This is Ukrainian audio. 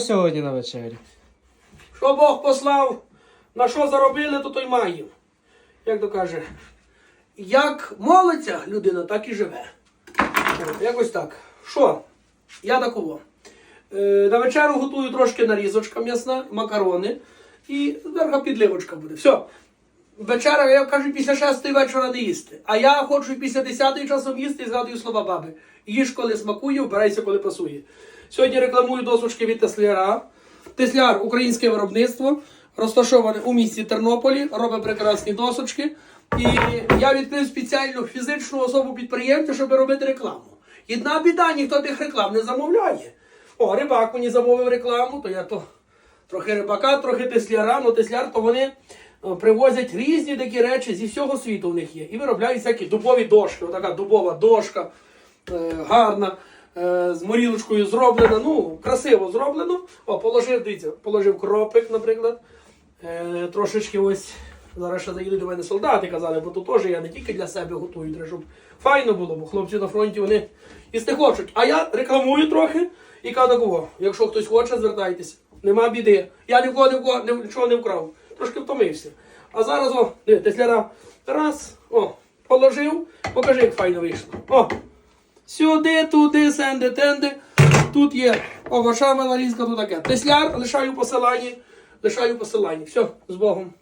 Сьогодні на вечері. Що Бог послав, на що заробили, то той має. Як то каже, як молиться людина, так і живе. Якось так. Що? Я такого. Е, на вечеру готую трошки нарізочка м'ясна, макарони і зверху підливочка буде. Все. Вечеря, я кажу, після шестої вечора не їсти. А я хочу після десятої часом їсти і згадую слова баби. Їж, коли смакує, вбирайся, коли пасує. Сьогодні рекламую досочки від Тесляра. Тесляр українське виробництво, розташоване у місті Тернополі, робить прекрасні досочки. І я відкрив спеціальну фізичну особу підприємця, щоб робити рекламу. Єдна біда, ніхто тих реклам не замовляє. О, рибак мені замовив рекламу, то я то трохи рибака, трохи тесляра, ну тесляр, то вони привозять різні такі речі зі всього світу в них є. І виробляють всякі дубові дошки. Отака дубова дошка, е, гарна, е, з морілочкою зроблена. Ну, красиво зроблено. О, положив, дивіться, положив кропик, наприклад. Е, трошечки ось. Зараз ще заїдуть до мене солдати, казали, бо тут теж я не тільки для себе готую, треба, щоб файно було, бо хлопці на фронті вони їсти хочуть. А я рекламую трохи і кажу якщо хтось хоче, звертайтеся. Нема біди. Я ні в кого, ні в кого ні- нічого не вкрав. Трошки втомився. А зараз, о, тесляра, раз, о, положив, покажи, як файно вийшло. О, сюди, туди, сенди, тенди. Тут є овочами нарізка, тут таке. Тесляр, лишаю посилання, лишаю посилання. Все, з Богом.